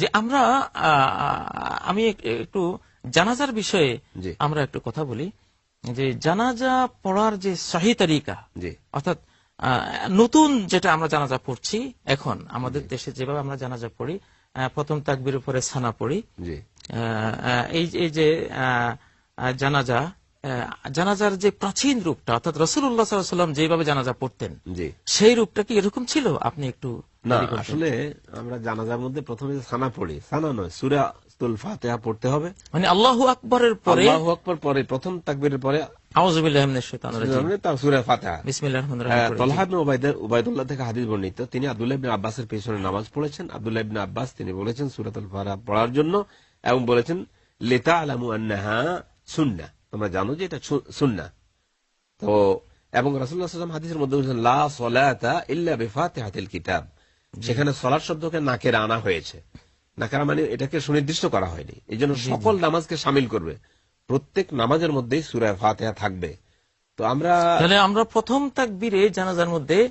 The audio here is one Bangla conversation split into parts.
যে আমরা আমি একটু জানাজার বিষয়ে আমরা একটু কথা বলি। যে জানাজা পড়ার যে সহি তরিকা জি। অর্থাৎ নতুন যেটা আমরা জানাজা পড়ছি এখন আমাদের দেশে যেভাবে আমরা জানাজা পড়ি প্রথম তাকবির উপরে ছানা পড়ি। এই যে জানাজা জানাজার যে প্রাচীন রূপটা অর্থাৎ রসুল্লাহ সাল্লাম যেভাবে জানাজা পড়তেন সেই রূপটা কি এরকম ছিল? আপনি একটু না আসলে আমরা জানাজার মধ্যে প্রথমে সানা পড়ি সানা নয় সুরা তুল ফাতেহা পড়তে হবে। মানে আল্লাহ আকবরের পরে আল্লাহু আকবার পরে প্রথম তাকবীরের পরে আউযুবিল্লাহি মিনাশ শাইতানির রাজিম। তার সুরা ফাতেহা। বিসমিল্লাহির রহমানির হ্যাঁ, রহিম তলহা ইবনে উবাইদের উবাইদুল্লাহ থেকে হাদিস বর্ণিত। তিনি আব্দুল্লাহ ইবনে আব্বাসের পেছনে নামাজ পড়েছেন। আব্দুল্লাহ ইবনে আব্বাস তিনি বলেছেন সূরাতুল ফাতিহা পড়ার জন্য এবং বলেছেন লিতা আলামু আন্নাহা সুন্নাহ। তোমরা জানো যে এটা সু- সুন্নাহ। তো এবং সাল্লাল্লাহু হাদিসের মধ্যে বলেছেন লা সলাতা ইল্লা বিফাতিহাতিল কিতাব। সেখানে সলাৎ শব্দকে নাকের আনা হয়েছে। নাকেরা মানে এটাকে সুনির্দিষ্ট করা হয়নি। এই জন্য সকল নামাজকে সামিল করবে। প্রত্যেক নামাজের মধ্যেই সূরা ফাতিহা থাকবে। তো আমরা তাহলে আমরা প্রথম তাকবীরে জানাজার মধ্যে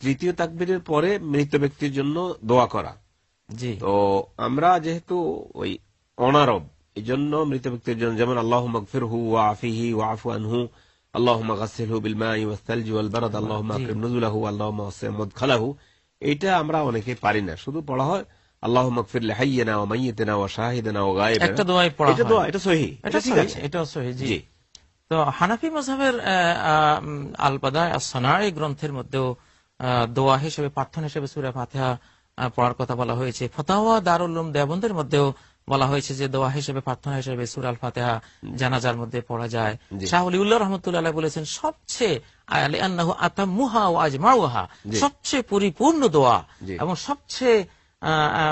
তৃতীয় তাকবিরের পরে মৃত ব্যক্তির জন্য দোয়া করা। জি। তো আমরা যেহেতু ওই অনারব এই জন্য মৃত ব্যক্তির জন্য যেমন আল্লাহ মকফির হু ওয়া আফিহি ওয়া আফু আনহু আল্লাহ গাসিলহু বিলমা ওয়াসালজি ওয়াল বারাদ আল্লাহ আকরিম নুজুলাহু আল্লাহ মাসেমদ খালাহু এটা আমরা অনেকে পারি না। শুধু পড়া হয় আল্লাহ মকফির লেহাইয়েনা ওয়া মাইয়েতেনা ওয়া শাহিদেনা ওয়া গায়েবেনা। একটা দোয়াই পড়া এটা দোয়া এটা সহি এটা ঠিক আছে। এটা সহি জি। তো হানাফি মাযহাবের আলবাদা আস-সানাই গ্রন্থের মধ্যেও দোয়া হিসেবে প্রার্থনা হিসেবে সুরা ফাতিহা পড়ার কথা বলা হয়েছে। ফতাওয়া দারুল দেবন্দের মধ্যেও বলা হয়েছে যে দোয়া হিসেবে প্রার্থনা হিসেবে সুরাল ফাতেহা জানাজার মধ্যে পড়া যায়। জি। উল্লাহ রহমতুল্লাহ বলেছেন সবচেয়ে আলে। সবচেয়ে পরিপূর্ণ দোয়া এবং সবচেয়ে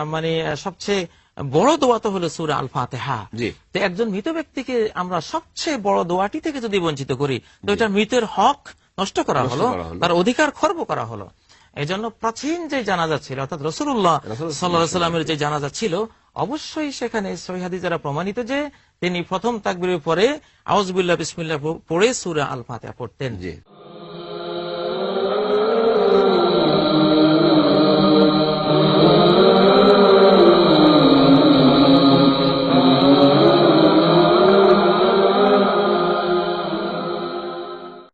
মানে সবচেয়ে বড় দোয়া তো হলো সুরা আল ফাতেহা তো একজন মৃত ব্যক্তিকে আমরা সবচেয়ে বড় দোয়াটি থেকে যদি বঞ্চিত করি তো এটা মৃতের হক নষ্ট করা হলো তার অধিকার খর্ব করা হলো। এই জন্য প্রাচীন যে জানাজা ছিল অর্থাৎ রসুল্লাহ সাল্লামের যে জানাজা ছিল অবশ্যই সেখানে সহিহাদি যারা প্রমাণিত যে তিনি প্রথম তাকবির পরে আউজবুল্লাহ বিসমুল্লাহ পড়ে সুরা আল ফাতে পড়তেন